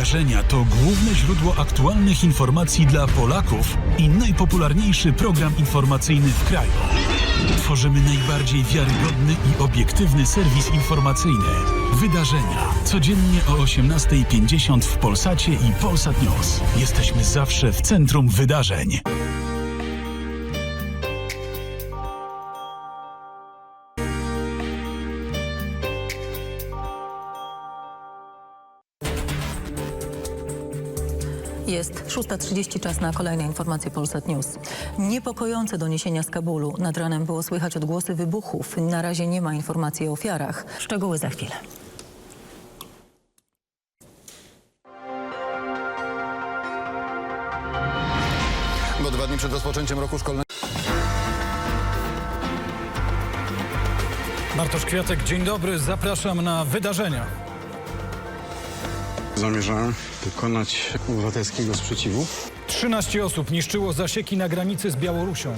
Wydarzenia to główne źródło aktualnych informacji dla Polaków i najpopularniejszy program informacyjny w kraju. Tworzymy najbardziej wiarygodny i obiektywny serwis informacyjny. Wydarzenia. Codziennie o 18.50 w Polsacie i Polsat News. Jesteśmy zawsze w centrum wydarzeń. Jest 6.30, czas na kolejne informacje Polsat News. Niepokojące doniesienia z Kabulu. Nad ranem było słychać odgłosy wybuchów. Na razie nie ma informacji o ofiarach. Szczegóły za chwilę. Bo dwa dni przed rozpoczęciem roku szkolnego. Bartosz Kwiatek, dzień dobry, zapraszam na wydarzenia. Zamierzałem dokonać obywatelskiego sprzeciwu. 13 osób niszczyło zasieki na granicy z Białorusią.